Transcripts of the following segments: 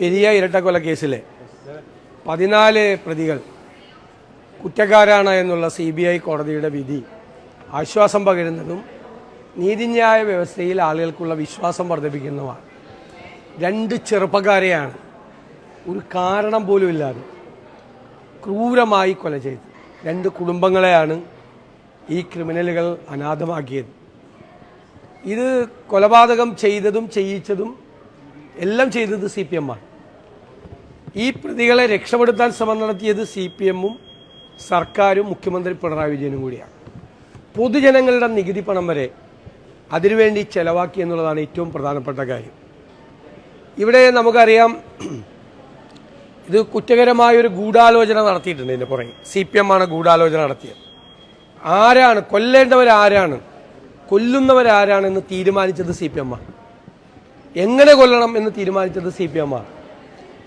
പെരിയ ഇരട്ടക്കൊല കേസിലെ പതിനാല് പ്രതികൾ കുറ്റക്കാരാണ് എന്നുള്ള സി ബി ഐ കോടതിയുടെ വിധി ആശ്വാസം പകരുന്നതും നീതിന്യായ വ്യവസ്ഥയിൽ ആളുകൾക്കുള്ള വിശ്വാസം വർദ്ധിപ്പിക്കുന്നതുമാണ്. രണ്ട് ചെറുപ്പക്കാരെയാണ് ഒരു കാരണം പോലും ഇല്ലാതെ ക്രൂരമായി കൊല ചെയ്ത് രണ്ട് കുടുംബങ്ങളെയാണ് ഈ ക്രിമിനലുകൾ അനാഥമാക്കിയത്. ഇത് കൊലപാതകം ചെയ്തതും ചെയ്യിച്ചതും എല്ലാം ചെയ്തത് സി പി എമ്മാണ് ഈ പ്രതികളെ രക്ഷപ്പെടുത്താൻ ശ്രമം നടത്തിയത് സി പി എമ്മും സർക്കാരും മുഖ്യമന്ത്രി പിണറായി വിജയനും കൂടിയാണ്. പൊതുജനങ്ങളുടെ നികുതി പണം വരെ അതിനുവേണ്ടി ചെലവാക്കി എന്നുള്ളതാണ് ഏറ്റവും പ്രധാനപ്പെട്ട കാര്യം. ഇവിടെ നമുക്കറിയാം ഇത് കുറ്റകരമായ ഒരു ഗൂഢാലോചന നടത്തിയിട്ടുണ്ട് ഇതിന്റെ പുറകെ. സി പി എം ആണ് ഗൂഢാലോചന നടത്തിയത്. ആരാണ് കൊല്ലേണ്ടവരാരാണ് കൊല്ലുന്നവരാരാണെന്ന് തീരുമാനിച്ചത് സി പി എം ആണ് എങ്ങനെ കൊല്ലണം എന്ന് തീരുമാനിച്ചത് സി പി എം ആണ്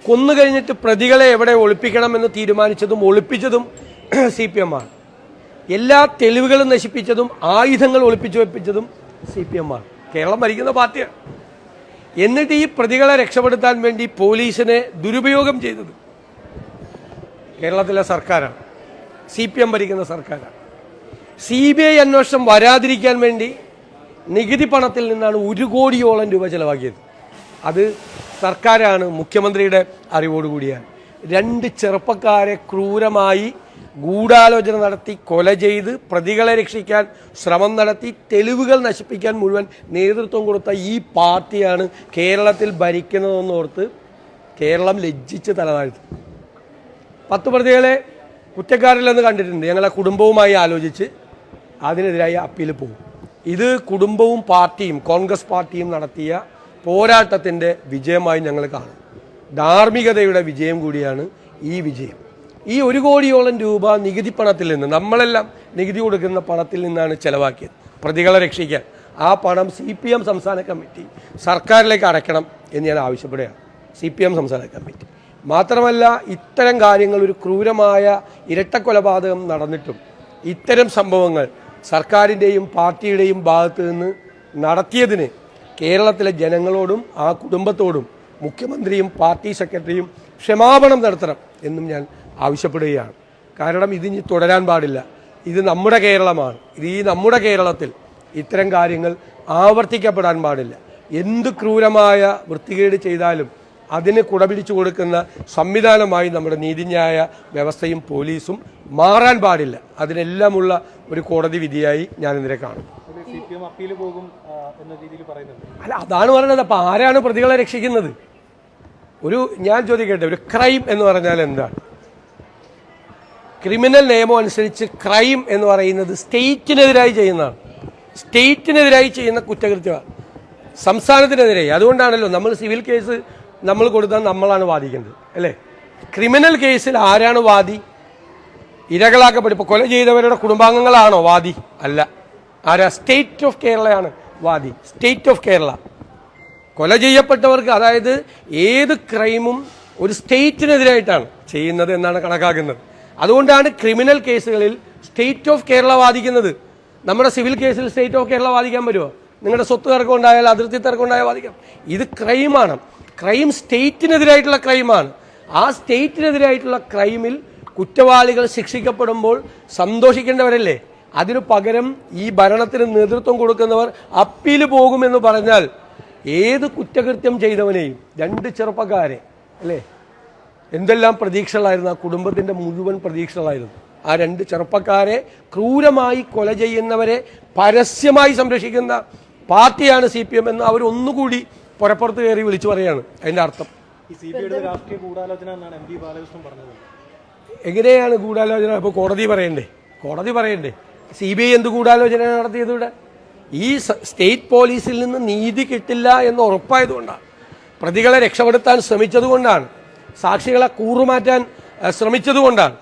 കൊന്നു കഴിഞ്ഞിട്ട് പ്രതികളെ എവിടെ ഒളിപ്പിക്കണമെന്ന് തീരുമാനിച്ചതും ഒളിപ്പിച്ചതും സി പി എം ആണ്. എല്ലാ തെളിവുകളും നശിപ്പിച്ചതും ആയുധങ്ങൾ ഒളിപ്പിച്ചു വെപ്പിച്ചതും സി പി എം ആണ്. കേരളം ഭരിക്കുന്ന പാർട്ടിയാണ്. എന്നിട്ട് ഈ പ്രതികളെ രക്ഷപ്പെടുത്താൻ വേണ്ടി പോലീസിനെ ദുരുപയോഗം ചെയ്തത് കേരളത്തിലെ സർക്കാരാണ്. സി പി എം ഭരിക്കുന്ന സർക്കാരാണ്. സി ബി ഐ അന്വേഷണം വരാതിരിക്കാൻ വേണ്ടി നികുതി പണത്തിൽ നിന്നാണ് ഒരു കോടിയോളം രൂപ ചെലവാക്കിയത്. അത് സർക്കാരാണ് മുഖ്യമന്ത്രിയുടെ അറിവോടുകൂടിയാണ്. രണ്ട് ചെറുപ്പക്കാരെ ക്രൂരമായി ഗൂഢാലോചന നടത്തി കൊല ചെയ്ത് പ്രതികളെ രക്ഷിക്കാൻ ശ്രമം നടത്തി തെളിവുകൾ നശിപ്പിക്കാൻ മുഴുവൻ നേതൃത്വം കൊടുത്ത ഈ പാർട്ടിയാണ് കേരളത്തിൽ ഭരിക്കുന്നതെന്നോർത്ത് കേരളം ലജ്ജിച്ച് തലതാഴ്ത്തു. പത്ത് പ്രതികളെ കുറ്റക്കാരില്ലെന്ന് കണ്ടിട്ടുണ്ട്. ഞങ്ങളെ കുടുംബവുമായി ആലോചിച്ച് അതിനെതിരായി അപ്പീൽ പോകും. ഇത് കുടുംബവും പാർട്ടിയും കോൺഗ്രസ് പാർട്ടിയും നടത്തിയ പോരാട്ടത്തിന്റെ വിജയമായി ഞങ്ങൾ കാണും. ധാർമ്മികതയുടെ വിജയം കൂടിയാണ് ഈ വിജയം. ഈ ഒരു കോടിയോളം രൂപ നികുതി പണത്തിൽ നിന്ന് നമ്മളെല്ലാം നികുതി കൊടുക്കുന്ന പണത്തിൽ നിന്നാണ് ചെലവാക്കിയത്. പ്രതികളെ രക്ഷിക്കാൻ. ആ പണം സി പി എം സംസ്ഥാന കമ്മിറ്റി സർക്കാരിലേക്ക് അടയ്ക്കണം എന്ന് ഞാൻ ആവശ്യപ്പെടുകയാണ്. സി പി എം സംസ്ഥാന കമ്മിറ്റി. മാത്രമല്ല ഇത്തരം കാര്യങ്ങൾ ഒരു ക്രൂരമായ ഇരട്ടക്കൊലപാതകം നടന്നിട്ടും ഇത്തരം സംഭവങ്ങൾ സർക്കാരിന്റെയും പാർട്ടിയുടെയും ഭാഗത്ത് നിന്ന് നടത്തിയതിന് കേരളത്തിലെ ജനങ്ങളോടും ആ കുടുംബത്തോടും മുഖ്യമന്ത്രിയും പാർട്ടി സെക്രട്ടറിയും ക്ഷമാപണം നടത്തണം എന്നും ഞാൻ ആവശ്യപ്പെടുകയാണ്. കാരണം ഇതിനി തുടരാൻ പാടില്ല. ഇത് നമ്മുടെ കേരളമാണ്. ഇത് ഈ നമ്മുടെ കേരളത്തിൽ ഇത്തരം കാര്യങ്ങൾ ആവർത്തിക്കപ്പെടാൻ പാടില്ല. എന്ത് ക്രൂരമായ വൃത്തികേട് ചെയ്താലും അതിന് കുടപിടിച്ചു കൊടുക്കുന്ന സംവിധാനമായി നമ്മുടെ നീതിന്യായ വ്യവസ്ഥയും പോലീസും മാറാൻ പാടില്ല. അതിനെല്ലാമുള്ള ഒരു കോടതി വിധിയായി ഞാനിതിനെ കാണും അല്ല അതാണ് പറയുന്നത് അപ്പൊ ആരാണ് പ്രതികളെ രക്ഷിക്കുന്നത്? ഒരു ഞാൻ ചോദിക്കട്ടെ ഒരു ക്രൈം എന്ന് പറഞ്ഞാൽ എന്താണ്? ക്രിമിനൽ നിയമം അനുസരിച്ച് ക്രൈം എന്ന് പറയുന്നത് സ്റ്റേറ്റിനെതിരായി ചെയ്യുന്നതാണ്. സ്റ്റേറ്റിനെതിരായി ചെയ്യുന്ന കുറ്റകൃത്യമാണ്. സംസ്ഥാനത്തിനെതിരായി അതുകൊണ്ടാണല്ലോ നമ്മൾ സിവിൽ കേസ് നമ്മൾ കൊടുത്താൽ നമ്മളാണ് വാദിക്കേണ്ടത് അല്ലേ? ക്രിമിനൽ കേസിൽ ആരാണ് വാദി? ഇരകളാക്കപ്പെട്ടു ഇപ്പോൾ കൊല ചെയ്തവരുടെ കുടുംബാംഗങ്ങളാണോ വാദി? അല്ല. ആരാ? സ്റ്റേറ്റ് ഓഫ് കേരളയാണ് വാദി. സ്റ്റേറ്റ് ഓഫ് കേരള കൊല ചെയ്യപ്പെട്ടവർക്ക് അതായത് ഏത് ക്രൈമും ഒരു സ്റ്റേറ്റിനെതിരായിട്ടാണ് ചെയ്യുന്നത് എന്നാണ് കണക്കാക്കുന്നത്. അതുകൊണ്ടാണ് ക്രിമിനൽ കേസുകളിൽ സ്റ്റേറ്റ് ഓഫ് കേരള വാദിക്കുന്നത്. നമ്മുടെ സിവിൽ കേസിൽ സ്റ്റേറ്റ് ഓഫ് കേരള വാദിക്കാൻ പറ്റുമോ? നിങ്ങളുടെ സ്വത്ത് തർക്കം ഉണ്ടായാൽ അതിർത്തി തർക്കം ഉണ്ടായാൽ വാദിക്കാം. ഇത് ക്രൈമാണ് ക്രൈം സ്റ്റേറ്റിനെതിരായിട്ടുള്ള ക്രൈമാണ് ആ സ്റ്റേറ്റിനെതിരായിട്ടുള്ള ക്രൈമിൽ കുറ്റവാളികൾ ശിക്ഷിക്കപ്പെടുമ്പോൾ സന്തോഷിക്കേണ്ടവരല്ലേ? അതിനു പകരം ഈ ഭരണത്തിന് നേതൃത്വം കൊടുക്കുന്നവർ അപ്പീൽ പോകുമെന്ന് പറഞ്ഞാൽ ഏത് കുറ്റകൃത്യം ചെയ്തവനെയും രണ്ട് ചെറുപ്പക്കാരെ അല്ലേ? എന്തെല്ലാം പ്രതീക്ഷകളായിരുന്നു? ആ കുടുംബത്തിന്റെ മുഴുവൻ പ്രതീക്ഷകളായിരുന്നു. ആ രണ്ട് ചെറുപ്പക്കാരെ ക്രൂരമായി കൊല ചെയ്യുന്നവരെ പരസ്യമായി സംരക്ഷിക്കുന്ന പാർട്ടിയാണ് സി പി എം എന്ന് അവർ ഒന്നുകൂടി പുറപ്പുറത്ത് കയറി വിളിച്ചു പറയാണ്. അതിന്റെ അർത്ഥം. എങ്ങനെയാണ് ഗൂഢാലോചന? ഇപ്പോൾ കോടതി പറയണ്ടേ? കോടതി പറയണ്ടേ? സി ബി ഐ എന്ത് ഗൂഢാലോചന നടത്തിയത് ഇവിടെ ഈ സ്റ്റേറ്റ് പോലീസിൽ നിന്ന് നീതി കിട്ടില്ല എന്ന് ഉറപ്പായതുകൊണ്ടാണ്. പ്രതികളെ രക്ഷപ്പെടുത്താൻ ശ്രമിച്ചതുകൊണ്ടാണ്. സാക്ഷികളെ കൂറുമാറ്റാൻ ശ്രമിച്ചതുകൊണ്ടാണ്.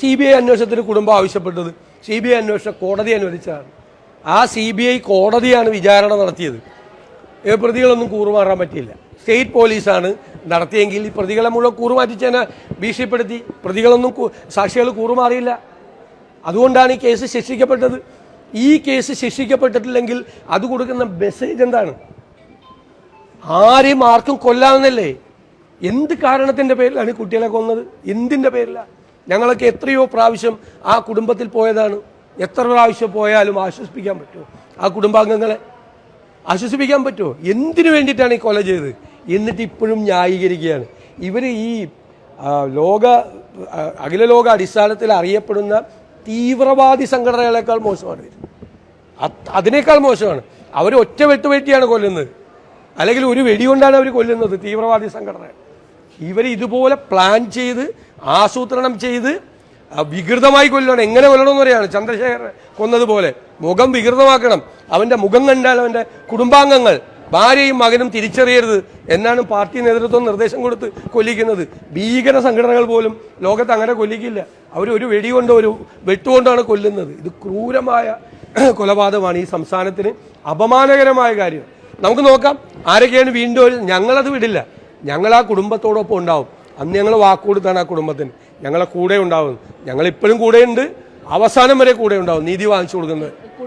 സി ബി ഐ അന്വേഷണത്തിന് കുടുംബം ആവശ്യപ്പെട്ടത്. സി ബി ഐ അന്വേഷണം കോടതി അനുവദിച്ചതാണ്. ആ സി ബി ഐ കോടതിയാണ് വിചാരണ നടത്തിയത്. പ്രതികളൊന്നും കൂറുമാറാൻ പറ്റിയില്ല. സ്റ്റേറ്റ് പോലീസാണ് നടത്തിയെങ്കിൽ പ്രതികളെ മുഴുവൻ കൂറുമാറ്റിച്ചതിനെ ഭീഷണിപ്പെടുത്തി. പ്രതികളൊന്നും സാക്ഷികൾ കൂറുമാറിയില്ല. അതുകൊണ്ടാണ് ഈ കേസ് ശിക്ഷിക്കപ്പെട്ടത്. ഈ കേസ് ശിക്ഷിക്കപ്പെട്ടിട്ടില്ലെങ്കിൽ അത് കൊടുക്കുന്ന മെസ്സേജ് എന്താണ്? ആരെയും ആർക്കും കൊല്ലാമെന്നല്ലേ എന്ത് കാരണത്തിന്റെ പേരിലാണ് ഈ കുട്ടികളെ കൊന്നത്? എന്തിന്റെ പേരിലാണ് ഞങ്ങളൊക്കെ എത്രയോ പ്രാവശ്യം ആ കുടുംബത്തിൽ പോയതാണ്. എത്ര പ്രാവശ്യം പോയാലും ആശ്വസിപ്പിക്കാൻ പറ്റുമോ? ആ കുടുംബാംഗങ്ങളെ ആശ്വസിപ്പിക്കാൻ പറ്റുമോ? എന്തിനു വേണ്ടിയിട്ടാണ് ഈ കൊല ചെയ്തത്? എന്നിട്ട് ഇപ്പോഴും ന്യായീകരിക്കുകയാണ്. ഇവർ ഈ ലോക അഖില ലോക അടിസ്ഥാനത്തിൽ അറിയപ്പെടുന്ന തീവ്രവാദി സംഘടനകളെക്കാൾ മോശമാണ് അതിനേക്കാൾ മോശമാണ്. അവർ ഒറ്റ വെട്ടുവെട്ടിയാണ് കൊല്ലുന്നത്. അല്ലെങ്കിൽ ഒരു വെടികൊണ്ടാണ് അവർ കൊല്ലുന്നത് തീവ്രവാദി സംഘടന ഇവർ ഇതുപോലെ പ്ലാൻ ചെയ്ത് ആസൂത്രണം ചെയ്ത് വികൃതമായി കൊല്ലണം എങ്ങനെ കൊല്ലണമെന്ന് പറയാണ് ചന്ദ്രശേഖരൻ കൊന്നതുപോലെ മുഖം വികൃതമാക്കണം. അവന്റെ മുഖം കണ്ടാൽ അവന്റെ കുടുംബാംഗങ്ങൾ ഭാര്യയും മകനും തിരിച്ചറിയരുത് എന്നാണ് പാർട്ടി നേതൃത്വം നിർദ്ദേശം കൊടുത്ത് കൊല്ലിക്കുന്നത്. ഭീകര സംഘടനകൾ പോലും ലോകത്ത് അങ്ങനെ കൊല്ലിക്കില്ല. അവർ ഒരു വെടികൊണ്ടോ ഒരു വെട്ടുകൊണ്ടാണ് കൊല്ലുന്നത്. ഇത് ക്രൂരമായ കൊലപാതകമാണ്. ഈ സംസ്ഥാനത്തിന് അപമാനകരമായ കാര്യം. നമുക്ക് നോക്കാം. ആരൊക്കെയാണ് വീണ്ടും ഞങ്ങളത് വിടില്ല. ഞങ്ങൾ ആ കുടുംബത്തോടൊപ്പം ഉണ്ടാവും. അന്ന് ഞങ്ങൾ വാക്കുകൊടുത്താണ് ആ കുടുംബത്തിന്. ഞങ്ങളെ കൂടെ ഉണ്ടാവും. ഞങ്ങളിപ്പോഴും കൂടെയുണ്ട്. അവസാനം വരെ കൂടെ ഉണ്ടാവും. നീതി വാങ്ങിച്ചു കൊടുക്കുന്നത്.